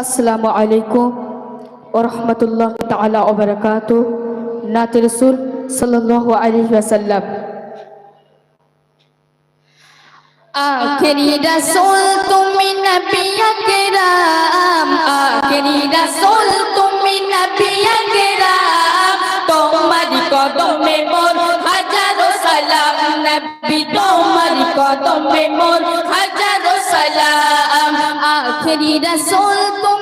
আসসালামু আলাইকুম ওরহমতুল্লাহ তালা ওবরাকাত নাত রসুল সাল্লাহ আলহি ওয়াসাল্লাম আখেরি রসুল তুমি নবী আকরাম আখেরি রসুল তুমি নবী আকরাম তোমার কদমে মোর হাজারো সালাম নবী তোমার কদমে মোর হাজারো সালাম আখেরি রসুল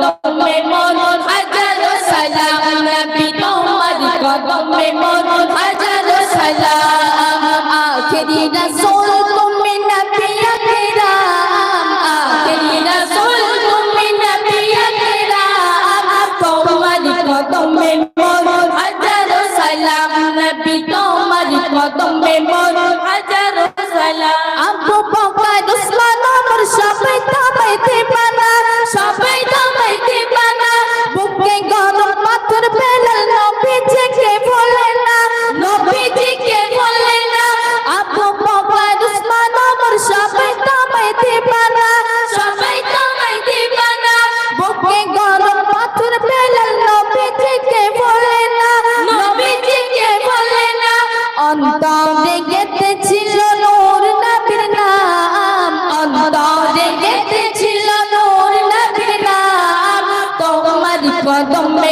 কদমে মোর হাজারো সালাম। নবী তোমার কদমে মোর হাজারো সালাম। আখেরি রাসূল তুমি নবী আকরাম। আখেরি রাসূল তুমি নবী আকরাম। তোমার কদমে মোর হাজারো সালাম। নবী তোমার কদমে মোর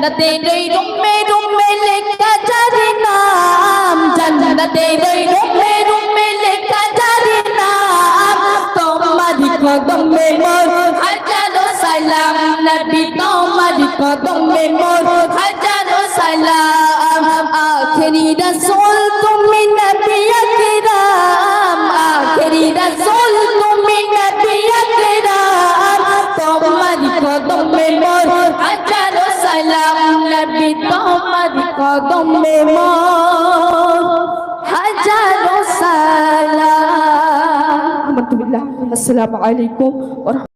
জান্নাতের এই রুমে রুমে লেখা জারি নাম। জান্নাতের এই রুমে রুমে লেখা জারি নাম। তোমার কদমে মোর হাজারো সালাম। নবী, তোমার কদমে মোর হাজারো সালাম। আখেরি রাসূল, তুমি নবী আকরাম। আখেরি রাসূল, তুমি নবী আকরাম। তোমার কদমে মোর হাজারো সালাম নবী তোমার কদমে মোর হাজারো সালাম। আসসালামু আলাইকুম